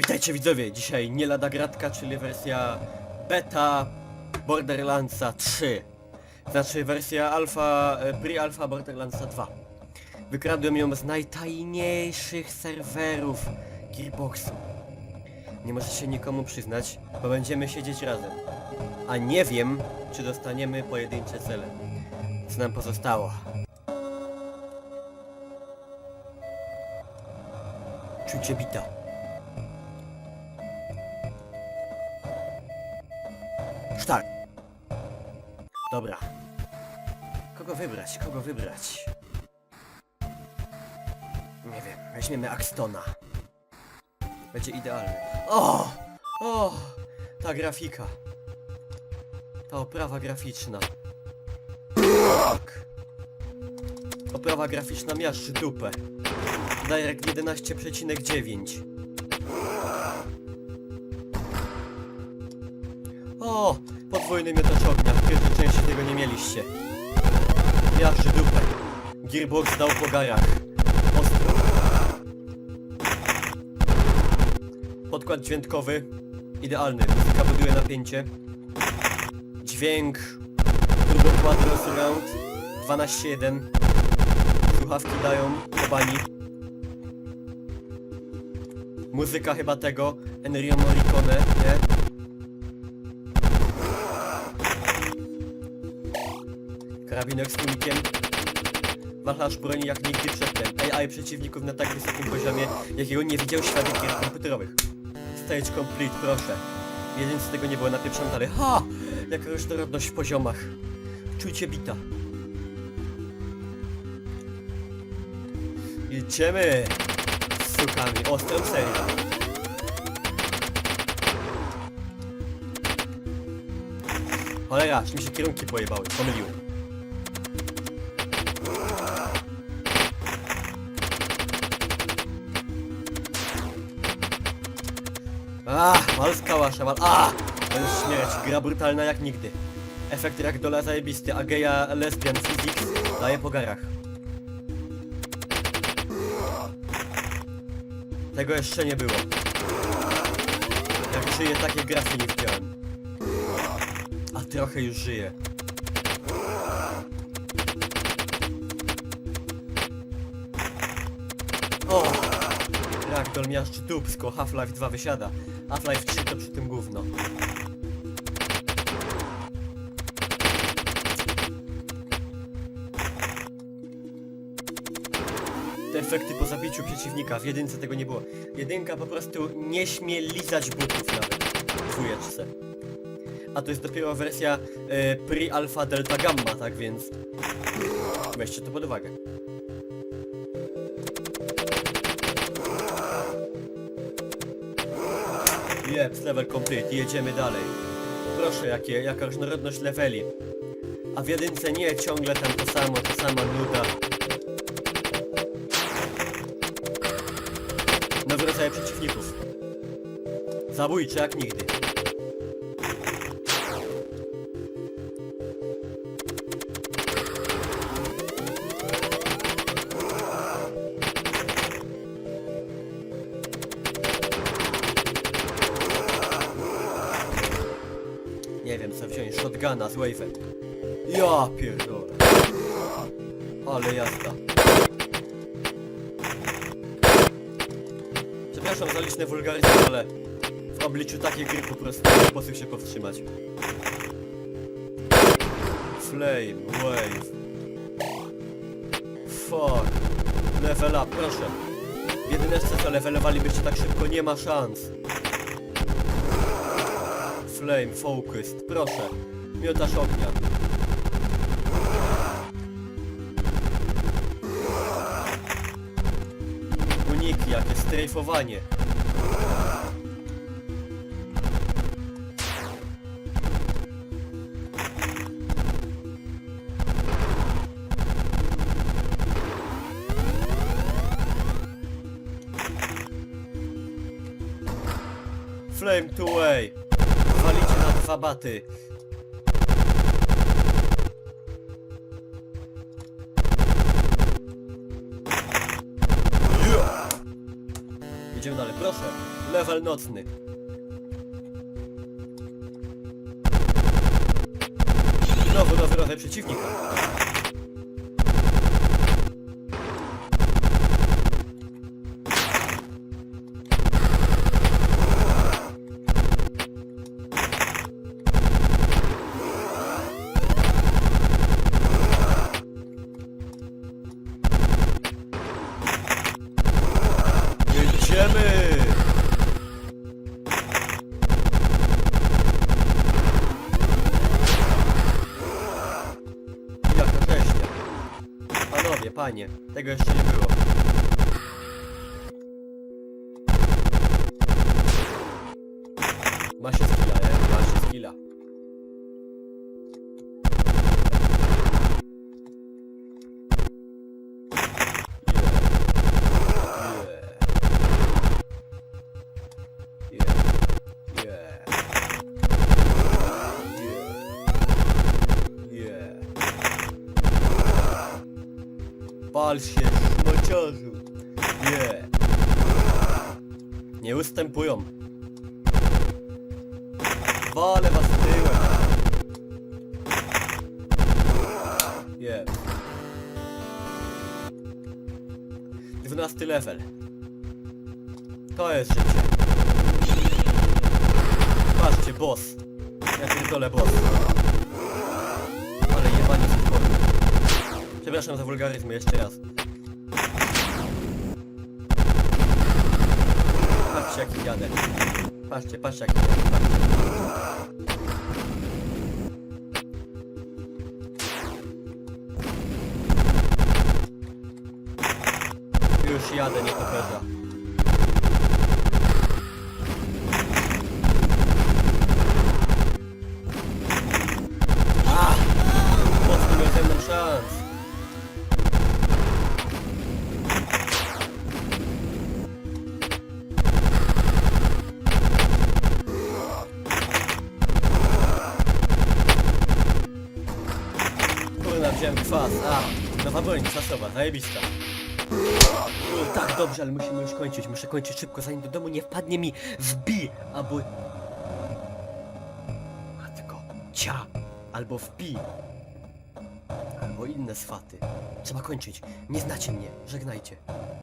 Witajcie widzowie, dzisiaj nie lada gratka, czyli wersja beta Borderlandsa 3. Znaczy wersja alfa, e, pre-alpha Borderlandsa 2. Wykradłem ją z najtajniejszych serwerów Gearboxu. Nie możecie się nikomu przyznać, bo będziemy siedzieć razem. A nie wiem, czy dostaniemy pojedyncze cele. Co nam pozostało? Czucie bita. Sztak. Dobra. Kogo wybrać? Kogo wybrać? Nie wiem, weźmiemy Axtona. Będzie idealny. O! O! Ta grafika. Ta oprawa graficzna. Tak. Oprawa graficzna miażdży dupę. Direct 11,9. O! Podwójny miotacz ognia. W pierwszej części tego nie mieliście. Miażdży dupę. Gearbox dał po garach. Ostro. Podkład dźwiękowy. Idealny. Muzyka buduje napięcie. Dźwięk. Turbo Quadro Surround. 12.1. Słuchawki dają po bani. Muzyka chyba tego. Ennio Morricone, nie? Karabinek z tłumikiem. Wachlarz broni jak nigdy przedtem. AI przeciwników na tak wysokim poziomie, jakiego nie widział świat gier komputerowych. Stage complete, proszę. Z tego nie było napieprzone dalej. Ha! Jaka różnorodność w poziomach. Czujcie bita. Jedziemy! Z sukami. Ostrą serię. Cholera, aż mi się kierunki pojebały. Pomyliłem. A, malska łasza, mal... A! To jest śmierć, gra brutalna jak nigdy. Efekt ragdola zajebisty, a geja lesbian physics daje po garach. Tego jeszcze nie było. Jak żyję, takie grafy nie widziałem. A trochę już żyję. Ragdoll miażdży dupsko, Half-Life 2 wysiada. Half-Life 3 to przy tym gówno. Te efekty po zabiciu przeciwnika, w jedynce tego nie było. Jedynka po prostu nie śmie lizać butów nawet w. A to jest dopiero wersja e, pre-alpha delta gamma, tak więc weźcie to pod uwagę. Jeps, level complete, jedziemy dalej. Proszę, jakie, jaka różnorodność leveli. A w jedynce nie ciągle tam to samo, to sama nuda. Nowe rodzaje przeciwników. Zabójcze jak nigdy. Shotguna z wave'em. Ja pierdolę. Ale jazda. Przepraszam za liczne wulgaryzmy, ale w obliczu takiej gry po prostu nie sposób się powstrzymać. Flame, wave. Fuck. Level up, proszę. Jedyne co levelowalibyście tak szybko, nie ma szans. Flame, focused, proszę. Miotaż ognia. Uniki, jakie strajfowanie. Flame to way. Walicie na dwa baty. Idziemy dalej. proszę. Level nocny. Znowu nowy rodzaj przeciwnika. Panie, tego jeszcze nie było. Ma się skilla, nie? Ma się skilla. Pal się. Yeah. Nie ustępują. Walę was tyłem. Yeah. 12 level. To jest życie. Patrzcie, boss. Ja pierdolę boss. Ale jebanie z Przepraszam za wulgaryzmy jeszcze raz. Patrzcie jak jadę. Patrzcie, patrzcie jak jadę. Już jadę, nie poperza. Kwas. A, nowa broń kwasowa, zajebista. O, tak, dobrze, ale musimy już kończyć. Muszę kończyć szybko, zanim do domu nie wpadnie mi wbi, albo... Matko, cia, albo wpi. Albo inne swaty. Trzeba kończyć. Nie znacie mnie. Żegnajcie.